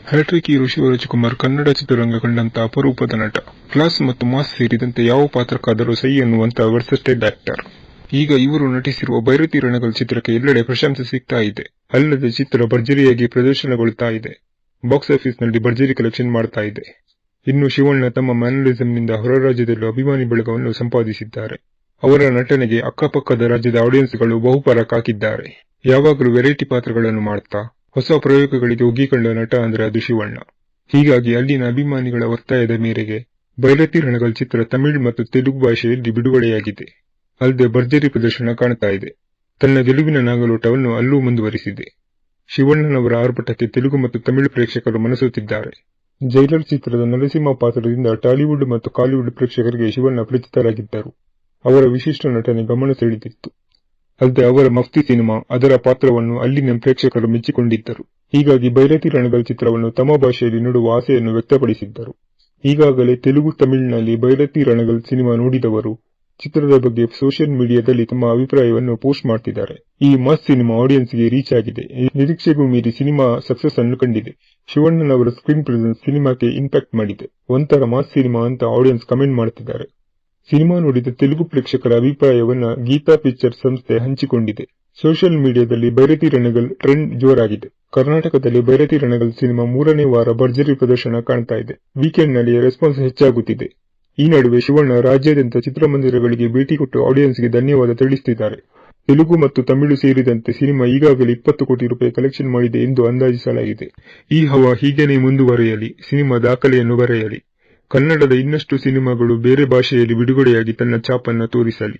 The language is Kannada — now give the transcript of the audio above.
ಹ್ಯಾಟ್ರಿಕ್ ಹೀರೋ ಶಿವರಾಜಕುಮಾರ್ ಕನ್ನಡ ಚಿತ್ರರಂಗ ಕಂಡಂತ ಅಪರೂಪದ ನಟ. ಕ್ಲಾಸ್ ಮತ್ತು ಮಾಸ್ ಸೇರಿದಂತೆ ಯಾವ ಪಾತ್ರಕ್ಕಾದರೂ ಸೈ ಎನ್ನುವಂತ ವರ್ಸಸ್ಟೆಡ್ ಆಕ್ಟರ್ ಈಗ ಇವರು ನಟಿಸಿರುವ ಭೈರತಿ ರಣಗಲ್ ಚಿತ್ರಕ್ಕೆ ಎಲ್ಲೆಡೆ ಪ್ರಶಂಸೆ ಸಿಗ್ತಾ ಇದೆ. ಅಲ್ಲದೆ ಚಿತ್ರ ಭರ್ಜರಿಯಾಗಿ ಪ್ರದರ್ಶನಗೊಳ್ತಾ ಇದೆ. ಬಾಕ್ಸ್ ಆಫೀಸ್ನಲ್ಲಿ ಭರ್ಜರಿ ಕಲೆಕ್ಷನ್ ಮಾಡ್ತಾ ಇದೆ. ಇನ್ನು ಶಿವಣ್ಣ ತಮ್ಮ ಮ್ಯಾನರಿಸಂನಿಂದ ಹೊರ ರಾಜ್ಯದಲ್ಲೂ ಅಭಿಮಾನಿ ಬಳಗವನ್ನು ಸಂಪಾದಿಸಿದ್ದಾರೆ. ಅವರ ನಟನೆಗೆ ಅಕ್ಕಪಕ್ಕದ ರಾಜ್ಯದ ಆಡಿಯನ್ಸ್ಗಳು ಬಹುಪರ ಹಾಕಿದ್ದಾರೆ ಯಾವಾಗಲೂ ವೆರೈಟಿ ಪಾತ್ರಗಳನ್ನು ಮಾಡ್ತಾ ಹೊಸ ಪ್ರಯೋಗಗಳಿಗೆ ಒಗ್ಗಿಕೊಂಡ ನಟ ಅಂದ್ರೆ ಅದು ಶಿವಣ್ಣ. ಹೀಗಾಗಿ ಅಲ್ಲಿನ ಅಭಿಮಾನಿಗಳ ಒತ್ತಾಯದ ಮೇರೆಗೆ ಬೈರತಿ ರಣಗಲ್ ಚಿತ್ರ ತಮಿಳು ಮತ್ತು ತೆಲುಗು ಭಾಷೆಯಲ್ಲಿ ಬಿಡುಗಡೆಯಾಗಿದೆ. ಅಲ್ಲದೆ ಭರ್ಜರಿ ಪ್ರದರ್ಶನ ಕಾಣ್ತಾ ಇದೆ. ತನ್ನ ಗೆಲುವಿನ ನಾಗಲೋಟವನ್ನು ಅಲ್ಲೂ ಮುಂದುವರಿಸಿದೆ. ಶಿವಣ್ಣನವರ ಆರ್ಭಟಕ್ಕೆ ತೆಲುಗು ಮತ್ತು ತಮಿಳು ಪ್ರೇಕ್ಷಕರು ಮನಸುತ್ತಿದ್ದಾರೆ ಜೈಲರ್ ಚಿತ್ರದ ನರಸಿಂಹ ಪಾತ್ರದಿಂದ ಟಾಲಿವುಡ್ ಮತ್ತು ಕಾಲಿವುಡ್ ಪ್ರೇಕ್ಷಕರಿಗೆ ಶಿವಣ್ಣ ಪರಿಚಿತರಾಗಿದ್ದರು. ಅವರ ವಿಶಿಷ್ಟ ನಟನೆ ಗಮನ ಸೆಳೆದಿತ್ತು. ಅಲ್ಲದೆ ಅವರ ಮಫ್ತಿ ಸಿನಿಮಾ ಅದರ ಪಾತ್ರವನ್ನು ಅಲ್ಲಿನ ಪ್ರೇಕ್ಷಕರು ಮೆಚ್ಚಿಕೊಂಡಿದ್ದರು. ಹೀಗಾಗಿ ಬೈರತಿ ರಣಗಲ್ ಚಿತ್ರವನ್ನು ತಮ್ಮ ಭಾಷೆಯಲ್ಲಿ ನೋಡುವ ಆಸೆಯನ್ನು ವ್ಯಕ್ತಪಡಿಸಿದ್ದರು. ಈಗಾಗಲೇ ತೆಲುಗು, ತಮಿಳಿನಲ್ಲಿ ಬೈರತಿ ರಣಗಲ್ ಸಿನಿಮಾ ನೋಡಿದವರು ಚಿತ್ರದ ಬಗ್ಗೆ ಸೋಷಿಯಲ್ ಮೀಡಿಯಾದಲ್ಲಿ ತಮ್ಮ ಅಭಿಪ್ರಾಯವನ್ನು ಪೋಸ್ಟ್ ಮಾಡ್ತಿದ್ದಾರೆ. ಈ ಮಸ್ತ್ ಸಿನಿಮಾ ಆಡಿಯನ್ಸ್ಗೆ ರೀಚ್ ಆಗಿದೆ. ನಿರೀಕ್ಷೆಗೂ ಮೀರಿ ಸಿನಿಮಾ ಸಕ್ಸಸ್ ಅನ್ನು ಕಂಡಿದೆ. ಶಿವಣ್ಣನವರ ಸ್ಕ್ರೀನ್ ಪ್ರೆಸೆನ್ಸ್ ಸಿನಿಮಾಕ್ಕೆ ಇಂಪ್ಯಾಕ್ಟ್ ಮಾಡಿದೆ. ಒಂಥರ ಮಾಸ್ ಸಿನಿಮಾ ಅಂತ ಆಡಿಯನ್ಸ್ ಕಮೆಂಟ್ ಮಾಡ್ತಿದ್ದಾರೆ. ಸಿನಿಮಾ ನೋಡಿದ ತೆಲುಗು ಪ್ರೇಕ್ಷಕರ ಅಭಿಪ್ರಾಯವನ್ನ ಗೀತಾ ಪಿಕ್ಚರ್ ಸಂಸ್ಥೆ ಹಂಚಿಕೊಂಡಿದೆ. ಸೋಷಿಯಲ್ ಮೀಡಿಯಾದಲ್ಲಿ ಭೈರತಿ ರಣಗಲ್ ಟ್ರೆಂಡ್ ಜೋರಾಗಿದೆ. ಕರ್ನಾಟಕದಲ್ಲಿ ಭೈರತಿ ರಣಗಲ್ ಸಿನಿಮಾ ಮೂರನೇ ವಾರ ಭರ್ಜರಿ ಪ್ರದರ್ಶನ ಕಾಣ್ತಾ ಇದೆ. ವೀಕೆಂಡ್ನಲ್ಲಿ ರೆಸ್ಪಾನ್ಸ್ ಹೆಚ್ಚಾಗುತ್ತಿದೆ. ಈ ನಡುವೆ ಶಿವಣ್ಣ ರಾಜ್ಯಾದ್ಯಂತ ಚಿತ್ರಮಂದಿರಗಳಿಗೆ ಭೇಟಿ ಕೊಟ್ಟು ಆಡಿಯನ್ಸ್ಗೆ ಧನ್ಯವಾದ ತಿಳಿಸುತ್ತಿದ್ದಾರೆ ತೆಲುಗು ಮತ್ತು ತಮಿಳು ಸೇರಿದಂತೆ ಸಿನಿಮಾ ಈಗಾಗಲೇ ಇಪ್ಪತ್ತು ಕೋಟಿ ರೂಪಾಯಿ ಕಲೆಕ್ಷನ್ ಮಾಡಿದೆ ಎಂದು ಅಂದಾಜಿಸಲಾಗಿದೆ. ಈ ಹವಾ ಹೀಗೇನೆ ಮುಂದುವರೆಯಲಿ. ಸಿನಿಮಾ ದಾಖಲೆಯನ್ನು ಬರೆಯಲಿ. ಕನ್ನಡದ ಇನ್ನಷ್ಟು ಸಿನಿಮಾಗಳು ಬೇರೆ ಭಾಷೆಯಲ್ಲಿ ಬಿಡುಗಡೆಯಾಗಿ ತನ್ನ ಛಾಪನ್ನು ತೋರಿಸಲಿ.